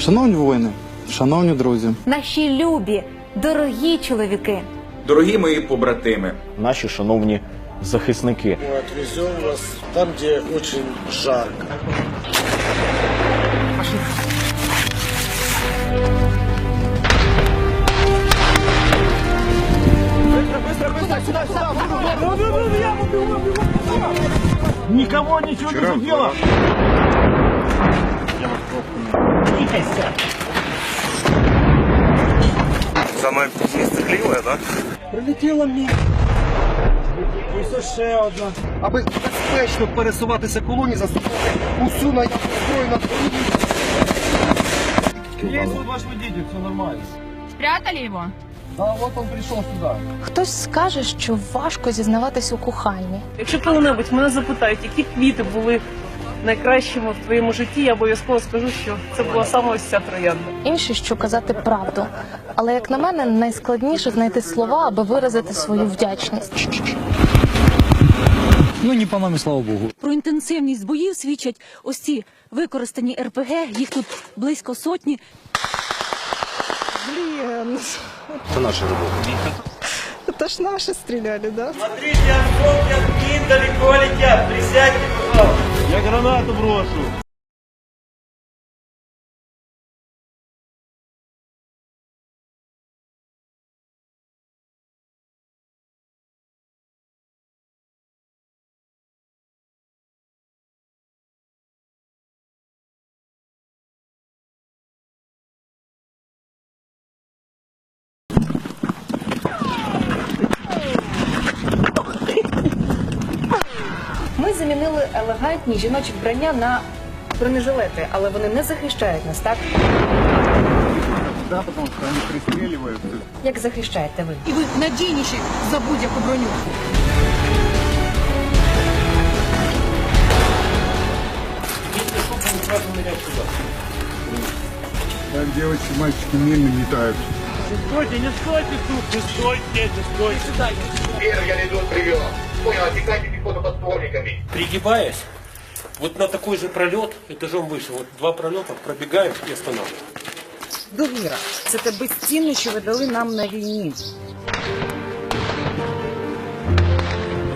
Шановні воїни, шановні друзі, Наші любі, дорогі чоловіки. Дорогі мої побратими, наші шановні захисники. Мы отвезем вас там, где очень жарко. Никого ничего не задело! Саме місцегливе, так? Прилетіла мені. Ось ще одна. Аби безпечно пересуватися колоні, заступити усю наявну зброю на Есть вот ваш водитель, все нормально. Спрятали его? Да, вот он пришел сюда. Хтось скаже, що важко зізнаватись у коханні. Якщо коли-небудь мене запитають, які квіти були найкращими в твоєму житті, я обов'язково скажу, що це була саме ось ця троянда. Інші, що казати правду. Але як на мене, найскладніше знайти слова, аби виразити свою вдячність. ну не по мамі, слава Богу. Про інтенсивність боїв свідчать ось ці використані РПГ, їх тут близько сотні. Це наша робота. Це ж наші стріляли, да? Смотрите, осколки от далеко летят. Присядьте, пожалуйста. Я гранату брошу. Замінили елегантні жіночі вбрання на бронежилети, але вони не захищають нас, так? Да. Як захищаєте ви? І ви надійніші за будь-яку броню. Так девочки, мальчики мирно летают. Стойте, не стойте тут, не стойте, не стойте. Первый идут прием. Понял, отсекайте пехоту подствольниками. Пригибаясь, вот на такой же пролет, этажом выше, вот два пролета, пробегаем и останавливаем. Довіра це те безцінне, що ви дали нам на війні.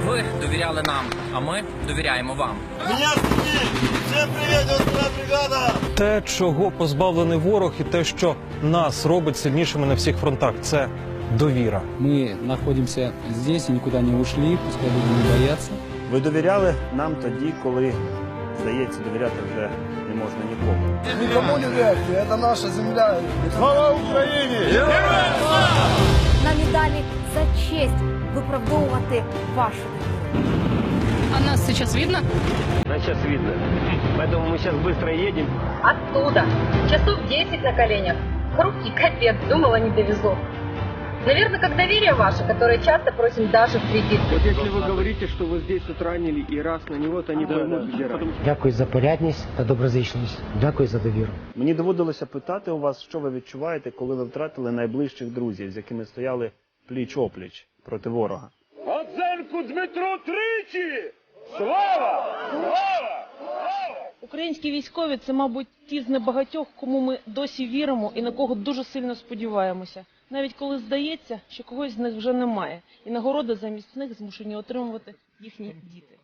Ви довіряли нам, а ми довіряємо вам. Те, чого позбавлений ворог, і те, що нас робить сильнішими на всіх фронтах, це довіра. Ми знаходимося здесь і нікуди не ушли, пускай люди не бояться. Ви довіряли нам тоді, коли, здається, довіряти вже не можна нікому. Никому не верьте, это наша земля. Слава Україні! Нам і далі за честь виправдовувати вашу довіру. А нас сейчас видно? На час видно. Поэтому мы сейчас быстро едем. Оттуда. Часов 10 на коленях. Хрупкий капец, думала, не довезу. Наверное, как доверие ваше, которое часто просим даже в кредит. Вот если вы говорите, что вы здесь тут ранили и раз на него, то они поймут, где ранили. Дякую за порядність та доброзичність. Дякую за довіру. Мені доводилося питати у вас, що ви відчуваєте, коли ви втратили найближчих друзів, з якими стояли пліч-опліч проти ворога. Оценку Дмитру тричі! Слава! Слава! Українські військові це, мабуть, ті з небагатьох, кому ми досі віримо і на кого дуже сильно сподіваємося. Навіть коли здається, що когось з них вже немає, і нагороди замість них змушені отримувати їхні діти.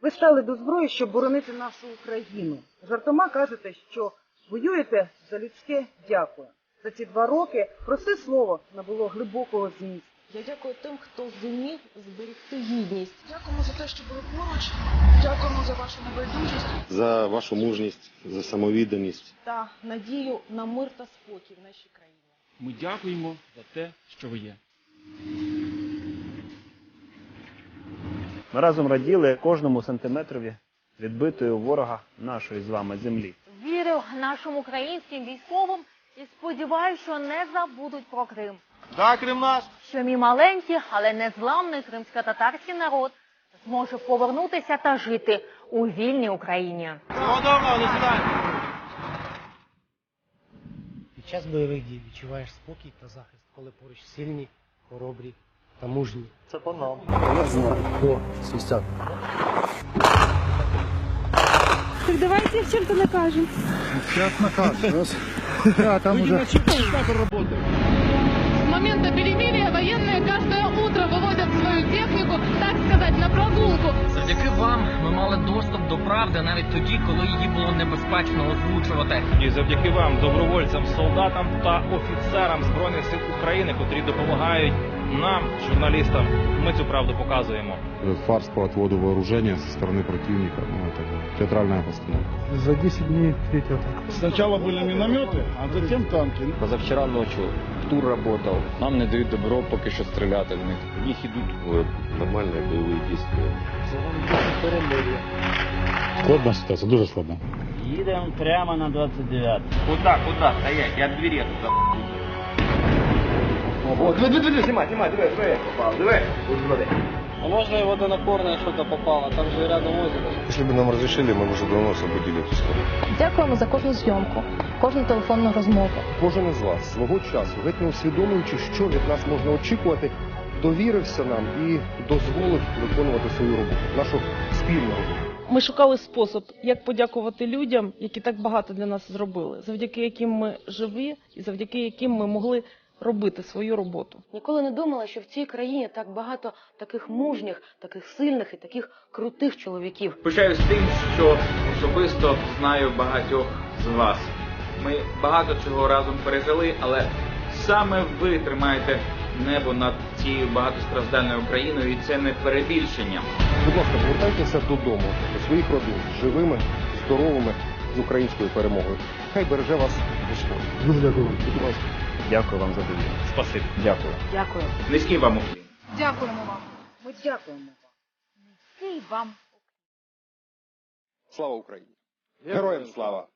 Ви стали до зброї, щоб боронити нашу Україну. Жартома кажете, що воюєте за людське дякую. За ці два роки просте слово набуло глибокого змісту. Я дякую тим, хто зумів зберегти гідність. Дякуємо за те, що були поруч. Дякуємо за вашу небайдужість За вашу мужність, за самовідданість. та надію на мир та спокій в нашій країні. Ми дякуємо за те, що ви є. Ми разом раділи кожному сантиметрові відбитої ворога нашої з вами землі. Вірю нашим українським військовим і сподіваюся, що не забудуть про Крим. Да, Крим наш! Що мій маленький, але незламний кримсько-татарський народ зможе повернутися та жити у вільній Україні. Під час бойових дій відчуваєш спокій та захист, коли поруч сильні, хоробрі та мужні. Це по нам. Я знаю. О, свистят. Так давайте їх чим-то накажемо. Сейчас накажем. Да, там уже... С момента перемирия военные каждое утро выводят свою технику, так сказать, на прогулку. Завдяки вам ми мали доступ до правди навіть тоді, коли її було небезпечно озвучувати. І завдяки вам, добровольцям, солдатам та офіцерам збройних сил України, котрі допомагають нам, журналістам, ми цю правду показуємо. фарс по отводу вооружения со стороны противника. Ну, это театральная постановка. За 10 дней третья атака. Сначала были минометы, а затем танки. Позавчора ночью тур работал. Нам не дають добро поки що стріляти в них. У них идут нормальные боевые действия. Складна ситуація, дуже складна. Їдемо прямо на 29. Куда, куда стоять? Я двері тут. О, диви, диви, диви, знімай, знімай, диви, диви, попав, диви. А можна і водонапорне щось попало, там же рядом озеро. Если бы нам разрешили, мы бы уже давно освободили эту страну. Дякуємо за кожну зйомку, кожну телефонну розмову. Кожен із вас свого часу, геть не усвідомлюючи, що від нас можна очікувати, довірився нам і дозволив виконувати свою роботу, нашу спільну роботу. Ми шукали спосіб, як подякувати людям, які так багато для нас зробили, завдяки яким ми живі і завдяки яким ми могли робити свою роботу. Ніколи не думала, що в цій країні так багато таких мужніх, таких сильних і таких крутих чоловіків. Пишаюсь тим, що особисто знаю багатьох з вас. Ми багато чого разом пережили, але саме ви тримаєте небо над цією багатостраждальною Україною, і це не перебільшення. Будь ласка, повертайтеся додому, до своїх родин, живими, здоровими, з українською перемогою. Хай береже вас Господь. Дуже дякую. Будь ласка. Дякую вам за довіру. Спасибі. Дякую. Дякую. Низький вам уклін. Дякуємо вам. Ми дякуємо вам. Низький вам Слава Україні! Героям слава!